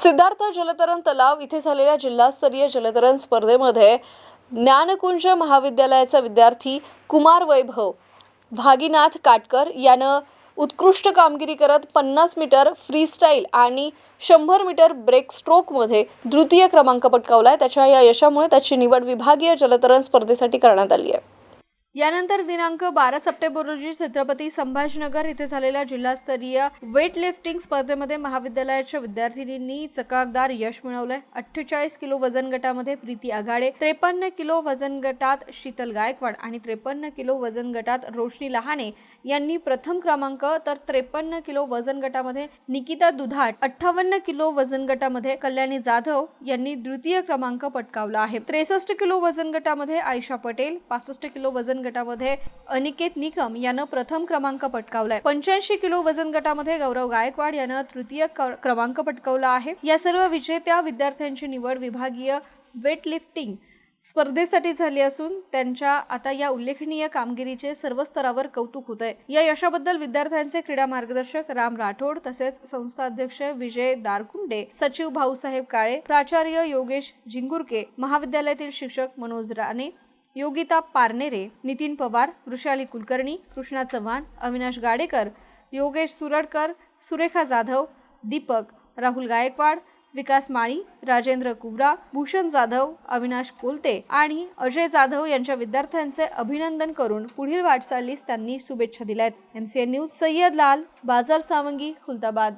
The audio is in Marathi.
सिद्धार्थ जलतरण तलाव इथे झालेल्या जिल्हास्तरीय जलतरण स्पर्धेमध्ये ज्ञानकुंज महाविद्यालयाचा विद्यार्थी कुमार वैभव भागीनाथ काटकर यानं उत्कृष्ट कामगिरी करत पन्नास मीटर फ्रीस्टाईल आणि शंभर मीटर ब्रेक स्ट्रोकमध्ये द्वितीय क्रमांक आहे त्याच्या या यशामुळे त्याची निवड विभागीय जलतरण स्पर्धेसाठी करण्यात आली आहे. यानंतर दिनांक बारा सप्टेंबर रोजी छत्रपती संभाजीनगर इथे झालेल्या जिल्हास्तरीय वेट लिफ्टिंग स्पर्धेमध्ये महाविद्यालयाच्या विद्यार्थिनींनी चकाकदार यश मिळवलंय. अठ्ठेचाळीस किलो वजन गटामध्ये प्रीती आघाडे त्रेपन्न किलो वजन गटात शीतल गायकवाड आणि त्रेपन्न किलो वजन गटात रोशनी लहाने यांनी प्रथम क्रमांक तर त्रेपन्न किलो वजन गटामध्ये निकिता दुधाट अठ्ठावन्न किलो वजन गटामध्ये कल्याणी जाधव यांनी द्वितीय क्रमांक पटकावला आहे. त्रेसष्ट किलो वजन गटामध्ये आयशा पटेल पासष्ट किलो वजन गटामध्ये अनिकेत निकम यानं प्रथम क्रमांक पटकावलाय. पंच्याऐंशी किलो वजन गटामध्ये गौरव गायकवाड यानं तृतीय क्रमांक पटकावला आहे. या सर्व विजेत्या विद्यार्थ्यांची निवड विभागीय वेट लिफ्टिंग स्पर्धेसाठी झाली असून त्यांच्या आता या उल्लेखनीय कामगिरीचे सर्व स्तरावर कौतुक होत आहे या यशाबद्दल विद्यार्थ्यांचे क्रीडा मार्गदर्शक राम राठोड तसेच संस्थाध्यक्ष विजय दारकुंडे सचिव भाऊसाहेब काळे प्राचार्य योगेश झिंगुरके महाविद्यालयातील शिक्षक मनोज राणे योगिता पारनेरे नितीन पवार वृषाली कुलकर्णी कृष्णा चव्हाण अविनाश गाडेकर योगेश सुरडकर सुरेखा जाधव दीपक राहुल गायकवाड विकास माळी राजेंद्र कुवरा भूषण जाधव अविनाश कोलते आणि अजय जाधव यांच्या विद्यार्थ्यांचे अभिनंदन करून पुढील वाटचालीस त्यांनी शुभेच्छा दिल्या आहेत एन न्यूज सय्यद लाल बाजार सावंगी खुलताबाद.